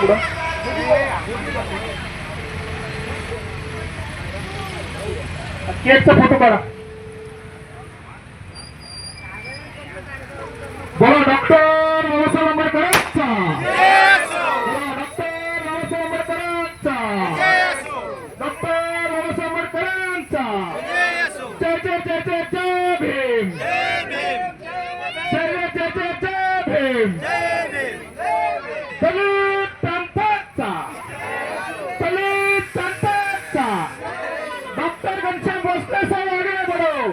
पुढं? केकचा फोटो काढा. बोला डॉक्टर बाबासाहेब आंबेडकरांचा. बोला डॉक्टर बाबासाहेब आंबेडकरांचा. डॉक्टर बाबासाहेब आंबेडकरांचा. जय जय जय जय जय भीम. जय जय जय जय जय भीम दलित प्रांताचा दलित प्रांताचा डॉक्टर घनश्याम भोसले साहेब आगे बढ़ो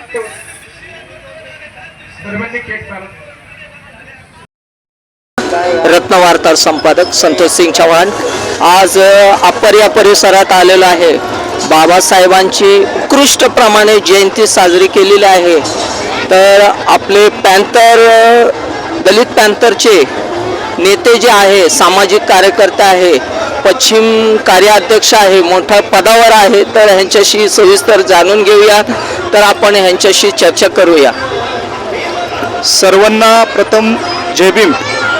जरा सर्वांनी केक रत्नवार्ता संपादक संतोष सिंग चव्हाण. आज अपर या परिसरात आलेलो आहे. बाबासाहेबांची उत्कृष्टप्रमाणे जयंती साजरी केलेली आहे. तर आपले पॅन्थर दलित पॅन्थरचे नेते जे आहे सामाजिक कार्यकर्ते आहे पश्चिम कार्याध्यक्ष आहे मोठ्या पदावर आहे तर ह्यांच्याशी सविस्तर जाणून घेऊया. तर आपण ह्यांच्याशी चर्चा करूया. सर्वांना प्रथम जय भीम.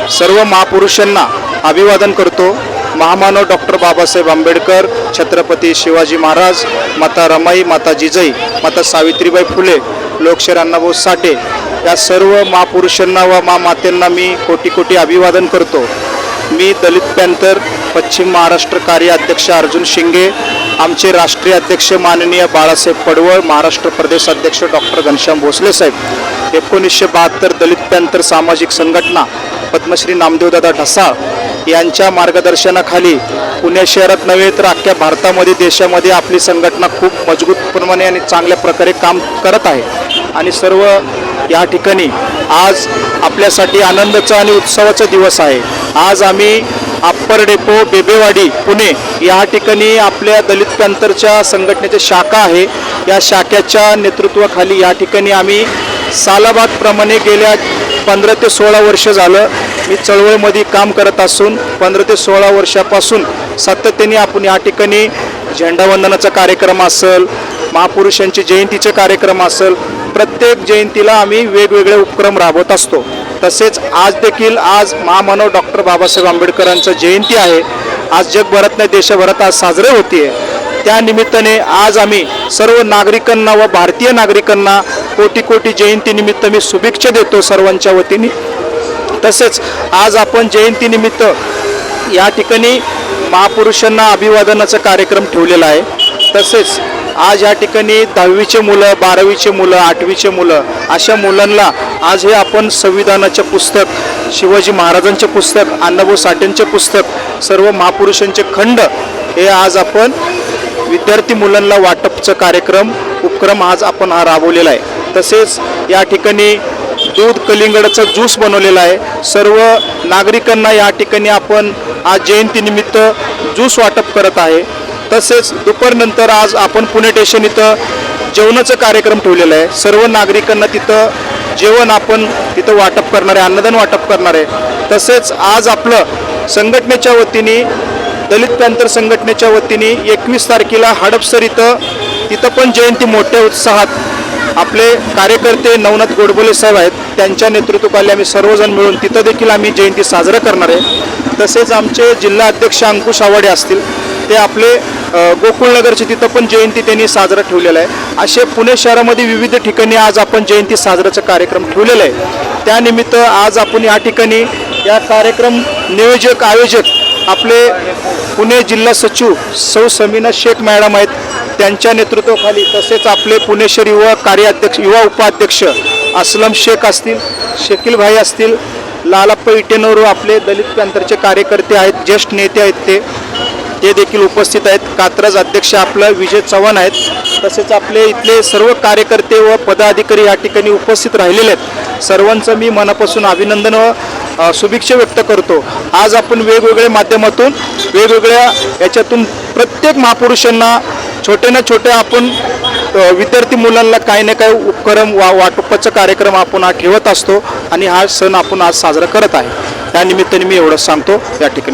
सर्व महापुरुषांना अभिवादन करतो. महामानव डॉक्टर बाबासाहेब आंबेडकर छत्रपती शिवाजी महाराज माता रमाई माता जिजाई माता सावित्रीबाई फुले लोकशाहीर अण्णाभाऊ साठे. या सर्व महापुरुषांना व मा मातेंना मी कोटी कोटी अभिवादन करतो. मी दलित पॅन्थर पश्चिम महाराष्ट्र कार्य अध्यक्ष अर्जुन शिंगे आमचे राष्ट्रीय अध्यक्ष माननीय बाळासाहेब पडवळ महाराष्ट्र प्रदेश अध्यक्ष डॉक्टर घनश्याम भोसले साहेब एकोणीसशे बहात्तर दलित पॅन्थर सामाजिक संघटना पद्मश्री नामदेवदादा ढसाळ यांच्या मार्गदर्शनाखाली पुणे शहरात नव्हे तर अख्ख्या भारतामध्ये देशामध्ये आपली संघटना खूप मजबूतप्रमाणे आणि चांगल्या प्रकारे काम करत आहे. आणि सर्व या ठिकाणी आज आपल्यासाठी आनंदाचा आणि उत्सवाचा दिवस आहे. आज आम्ही अप्पर डेपो बेबेवाडी पुणे या ठिकाणी आपल्या दलित पॅंथरच्या संघटनेची शाखा आहे. या शाखेच्या नेतृत्वाखाली या ठिकाणी आम्ही सालाबादप्रमाणे गेल्या पंधरा ते सोळा वर्ष झालं. मी चळवळीमध्ये काम करत असून पंधरा ते सोळा वर्षापासून सातत्याने आपण या ठिकाणी झेंडावंदनाचा कार्यक्रम असेल महापुरुषांची जयंतीचे कार्यक्रम असेल प्रत्येक जयंतीला आम्ही वेगवेगळे उपक्रम राबवत असतो. तसेच आज देखील आज महामानव डॉक्टर बाबासाहेब आंबेडकरांचं जयंती आहे. आज जगभरात नाही देशभरात आज साजरे होते त्या निमित्ताने आज आम्ही सर्व नागरिकांना व भारतीय नागरिकांना कोटी कोटी जयंतीनिमित्त मी शुभेच्छा देतो सर्वांच्या वतीने. तसेच आज आपण जयंतीनिमित्त या ठिकाणी महापुरुषांना अभिवादनाचा कार्यक्रम ठेवलेला आहे. तसेच आज या ठिकाणी दहावीचे मुलं बारावीचे मुलं आठवीचे मुलं अशा मुलांना आज हे आपण संविधानाचे पुस्तक शिवाजी महाराजांचे पुस्तक अण्णाभाऊ साठेंचे पुस्तक सर्व महापुरुषांचे खंड हे आज आपण विद्यार्थी मुलांना वाटपचं कार्यक्रम उपक्रम आज आपण हा राबवलेला आहे. तसेच या ठिकाणी दूध कलिंगडाचा ज्यूस बनवलेला आहे. सर्व नागरिकांना या ठिकाणी आपण आज जयंतीनिमित्त ज्यूस वाटप करत आहे. तसेच दुपारनंतर आज आपण पुणे स्टेशन इथं जेवणाचा कार्यक्रम ठेवलेला आहे. सर्व नागरिकांना तिथं जेवण आपण तिथं वाटप करणार आहे अन्नदान वाटप करणार आहे. तसेच आज आपलं संघटनेच्या वतीने दलित पॅंथर संघटनेच्या वतीने एकवीस तारखेला हडपसर इथं तिथं पण जयंती मोठ्या उत्साहात आपले कार्यकर्ते नवनाथ गोडबोले साहेब आहेत. त्यांच्या नेतृत्वाखाली आम्ही सर्वजण मिळून तिथं देखील आम्ही जयंती साजरा करणार आहे. तसेच आमचे जिल्हा अध्यक्ष अंकुश आवाडे असतील ते आपले गोकुळनगरची तिथं पण जयंती त्यांनी साजरा ठेवलेला आहे. असे पुणे शहरामध्ये विविध ठिकाणी आज आपण जयंती साजराचा कार्यक्रम ठेवलेला आहे. त्यानिमित्त आज आपण या ठिकाणी या कार्यक्रम नियोजक आयोजक आपले पुणे जिल्हा सचिव सौ समीना शेख मॅडम आहेत. त्यांच्या नेतृत्वाखाली तसेच आपले पुणे शहर युवा कार्याध्यक्ष युवा उपाध्यक्ष असलम शेख असतील शकील भाई असतील लालाप्पा इटेनोरू आपले दलित पॅंथरचे कार्यकर्ते आहेत ज्येष्ठ नेते आहेत ते. ते देखील उपस्थित आहेत. कात्रज अध्यक्ष आपलं विजय चव्हाण आहेत. तसेच आपले इथले सर्व कार्यकर्ते व पदाधिकारी या ठिकाणी उपस्थित राहिलेले आहेत. सर्वांचं मी मनापासून अभिनंदन व शुभेच्छा व्यक्त करतो. आज आपण वेगवेगळ्या माध्यमातून वेगवेगळ्या याच्यातून प्रत्येक महापुरुषांना छोटे ना छोटे आपण विद्यार्थी मुलांना काही ना काही उपक्रम वा वाटपाचा कार्यक्रम आपण हा ठेवत असतो. आणि हा सण आपण आज साजरा करत आहे. त्यानिमित्ताने मी एवढंच सांगतो. या ठिकाणी